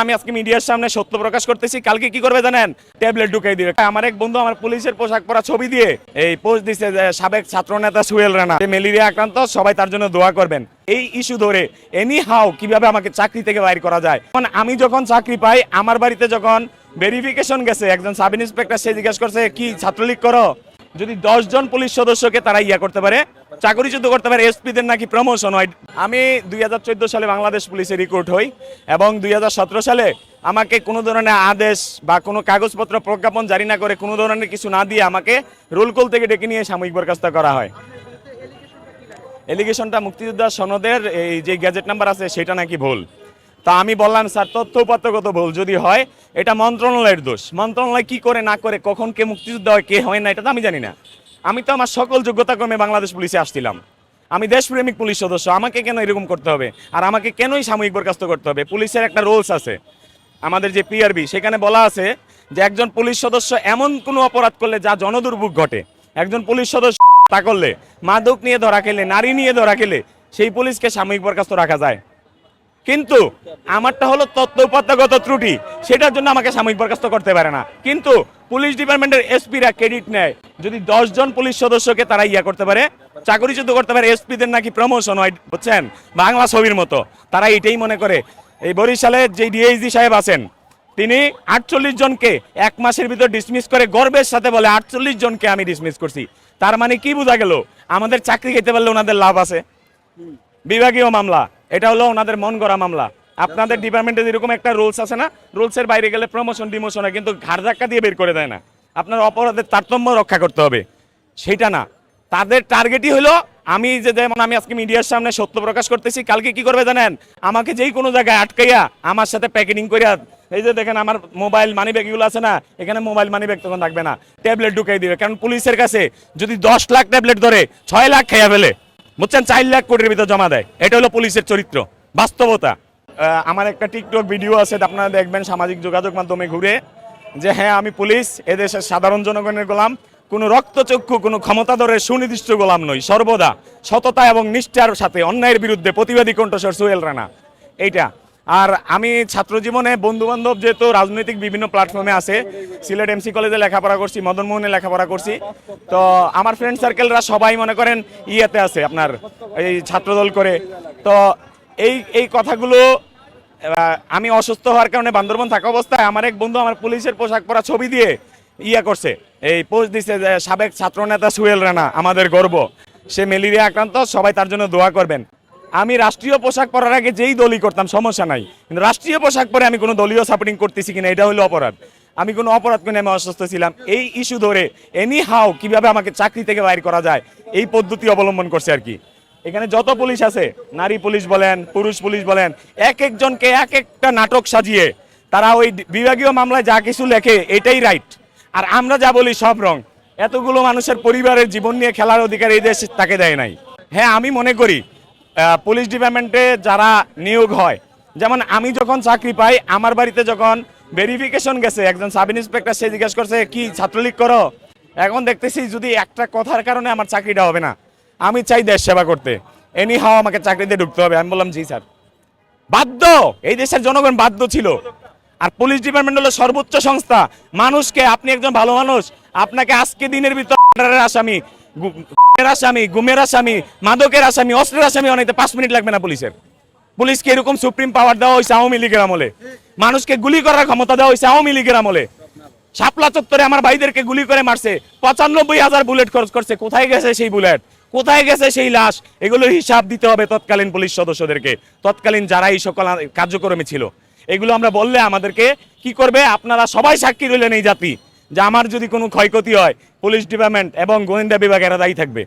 আমি আজকে মিডিয়ার সামনে সত্য প্রকাশ করতেছি। কালকে কি করবে জানেন? ট্যাবলেট ঢুকাই দিবে। আমার এক বন্ধু আমার পুলিশের পোশাক পরা ছবি দিয়ে এই পোস্ট দিছে যে, সাবেক সুয়েল রানা। ম্যালেরিয়া আক্রান্ত, সবাই তার জন্য দোয়া করবেন। এই ইস্যু ধরে এনি হাউ কীভাবে আমাকে চাকরি থেকে বাইর করা যায়? এখন আমি যখন চাকরি পাই, আমার বাড়িতে যখন ভেরিফিকেশন গেছে, একজন সাব ইন্সপেক্টর সে জিজ্ঞেস করছে, কি ছাত্রলীগ করো? যদি দশ জন পুলিশ সদস্যকে তারা ইয়া করতে পারে চাকরিচ্যুত করতে পারে এসপিদের নাকি প্রমোশন হয়? আমি দুই হাজার চোদ্দ সালে বাংলাদেশ পুলিশে রিক্রুট হই এবং দুই হাজার সতেরো সালে আমাকে কোনো ধরনের আদেশ বা কোনো কাগজপত্র প্রজ্ঞাপন জারি না করে কোনো ধরনের কিছু না দিয়ে আমাকে রোলকল থেকে ডেকে নিয়ে সাময়িক বরখাস্ত করা হয়। এলিগেশনটা মুক্তিযোদ্ধা সনদের এই যে গ্যাজেট নাম্বার আছে, সেটা নাকি ভুল? তা আমি বললাম, স্যার, তথ্য উপাত্তগত ভুল। যদি হয়, এটা মন্ত্রণালয়ের দোষ। মন্ত্রণালয় কি করে না করে, কখন কে মুক্তিযুদ্ধ হয়, কে হয় না, এটা তো আমি জানি না। আমি তো আমার সকল যোগ্যতা ক্রমে বাংলাদেশ পুলিশে আসছিলাম। আমি দেশপ্রেমিক পুলিশ সদস্য, আমাকে কেন এরকম করতে হবে? আর আমাকে কেনই সাময়িক বরখাস্ত করতে হবে? পুলিশের একটা রোলস আছে। আমাদের যে পিআরবি সেখানে বলা আছে যে একজন পুলিশ সদস্য এমন কোনো অপরাধ করলে যা জনদুর্ভোগ ঘটে। একজন পুলিশ সদস্য তা করলে, মাদক নিয়ে ধরা খেলে, নারী নিয়ে ধরা খেলে, সেই পুলিশকে সাময়িক বরখাস্ত রাখা যায়। কিন্তু আমারটা হলো তথ্য উপাত্তগত ত্রুটি। সেটার জন্য আমাকে সাময়িক বরখাস্ত করতে পারে না। কিন্তু পুলিশ ডিপার্টমেন্টের এসপিরা ক্রেডিট নেয়। যদি দশ জন পুলিশ সদস্যকে তারা ইয়া করতে পারে চাকরিচ্যুত করতে পারে, এসপিদের নাকি প্রমোশন হয়, বুঝছেন? বাংলা ছবির মতো। তারা এটাই মনে করে। এই বরিশালের যে ডিএইচডি সাহেব আছেন, তিনি আটচল্লিশ জনকে এক মাসের ভিতর ডিসমিস করে গর্বের সাথে বলে, আটচল্লিশ জনকে আমি ডিসমিস করছি। তার মানে কি বোঝা গেল? আমাদের চাকরি খেতে পারলে ওনাদের লাভ আছে। বিভাগীয় মামলা। এটা হলো ওনাদের মন গড়া মামলা। আপনাদের ডিপার্টমেন্টে যেরকম একটা রুলস আছে না রুলসের বাইরে গেলে প্রমোশন ডিমোশন কিন্তু ঘাড় ধাক্কা দিয়ে বের করে দেয় না। আপনার অপরাধের তারতম্য রক্ষা করতে হবে। সেটা না। তাদের টার্গেটই হলো, আমি যে যেমন আমি আজকে মিডিয়ার সামনে সত্য প্রকাশ করতেছি, কালকে কি করবে জানেন? আমাকে যেই কোনো জায়গায় আটকাইয়া আমার সাথে প্যাকেটিং করিয়া, এই যে দেখেন আমার মোবাইল মানি ব্যাগ এগুলো আছে না, এখানে মোবাইল মানি ব্যাগ তখন থাকবে না ট্যাবলেট ঢুকাই দিবে। কারণ পুলিশের কাছে যদি দশ লাখ ট্যাবলেট ধরে, ছয় লাখ খেয়া ফেলে। বুঝছেন চার লাখ কোটির ভিতরে জমা দেয়। এটা হলো পুলিশের চরিত্র, বাস্তবতা। আমার একটা টিকটক ভিডিও আছে আপনারা দেখবেন, সামাজিক যোগাযোগ মাধ্যমে ঘুরে। যে হ্যাঁ আমি পুলিশ, এদেশের সাধারণ জনগণের গোলাম। কোনো রক্তচক্ষু, কোনো ক্ষমতাধরের সুনির্দিষ্ট গোলাম নই, সর্বদা সততা এবং নিষ্ঠার সাথে অন্যায়ের বিরুদ্ধে প্রতিবাদী কণ্ঠস্বর সুয়েল রানা। এইটা। আর আমি ছাত্র জীবনে বন্ধু বান্ধব যেহেতু রাজনৈতিক বিভিন্ন প্ল্যাটফর্মে আছে, সিলেট এমসি কলেজে লেখাপড়া করছি মদনমোহনে লেখাপড়া করছি। তো আমার ফ্রেন্ড সার্কেলরা সবাই মনে করেন ইয়েতে আছে আপনার, এই ছাত্রদল করে। তো এই এই কথাগুলো আমি অসুস্থ হওয়ার কারণে বান্দরবন থাকা অবস্থায় আমার এক বন্ধু আমার পুলিশের পোশাক পরা ছবি দিয়ে ইয়া করছে। এই পোস্ট দিছে যে, সাবেক ছাত্র নেতা সুয়েল রানা, আমাদের গর্ব। সে ম্যালেরিয়া আক্রান্ত, সবাই তার জন্য দোয়া করবেন। আমি রাষ্ট্রীয় পোশাক পরার আগে যেই দলই করতাম, সমস্যা নাই। কিন্তু রাষ্ট্রীয় পোশাক পরে আমি কোনো দলীয় সাপোর্টিং করতেছি কিনা, এটা হলো অপরাধ। আমি কোনো অপরাধ করে আমি অসুস্থ ছিলাম। এই ইস্যু ধরে এনি হাও কীভাবে আমাকে চাকরি থেকে বাইর করা যায়, এই পদ্ধতি অবলম্বন করছে আর কি। এখানে যত পুলিশ আছে, নারী পুলিশ বলেন, পুরুষ পুলিশ বলেন, এক একজনকে এক একটা নাটক সাজিয়ে তারা ওই বিভাগীয় মামলায় যা কিছু লেখে, এটাই রাইট আর আমরা যা বলি সব রং। এতগুলো মানুষের পরিবারের জীবন নিয়ে খেলার অধিকার এই দেশ তাকে দেয় নাই। হ্যাঁ আমি মনে করি পুলিশ ডিপার্টমেন্টে যারা নিয়োগ হয়, যেমন আমি যখন চাকরি পাই, আমার বাড়িতে যখন ভেরিফিকেশন গেছে, একজন সাব ইন্সপেক্টর সে জিজ্ঞেস করছে, কি ছাত্রলীগ করো? এখন দেখতেছি যদি একটা কথার কারণে আমার চাকরিটা হবে না, আমি চাই দেশ সেবা করতে। এনি হাও আমাকে চাকরিতে ঢুকতে হবে। আমি বললাম, জি, স্যার। বাধ্য! এই দেশের জনগণ বাধ্য ছিল। আর পুলিশ ডিপার্টমেন্ট হলো সর্বোচ্চ সংস্থা। মানুষকে, আপনি একজন ভালো মানুষ, আপনাকে আজকে দিনের ভিতর আসামি। আসামি গুমের আসামি, মাদকের আসামি, অস্ত্রের আসামি অনেকটা পাঁচ মিনিট লাগবে না পুলিশের। পুলিশকে এরকম সুপ্রিম পাওয়ার দেওয়া হয়েছে আওয়ামী লীগের আমলে। মানুষকে গুলি করার ক্ষমতা দেওয়া হয়েছে আওয়ামী লীগের আমলে। শাপলা চত্বরে আমার ভাইদেরকে গুলি করে মারছে, পঁচানব্বই হাজার বুলেট খরচ করছে, কোথায় গেছে সেই বুলেট? কোথায় গেছে সেই লাশ? এগুলোর হিসাব দিতে হবে তৎকালীন পুলিশ সদস্যদেরকে। তৎকালীন যারা এই সকল কার্যক্রমে ছিল। এগুলো আমরা বললে আমাদেরকে কি করবে? আপনারা সবাই সাক্ষী রইলেন এই জাতি। যে আমার যদি কোনো ক্ষয়ক্ষতি হয় পুলিশ ডিপার্টমেন্ট এবং গোয়েন্দা বিভাগ এরা দায়ী থাকবে।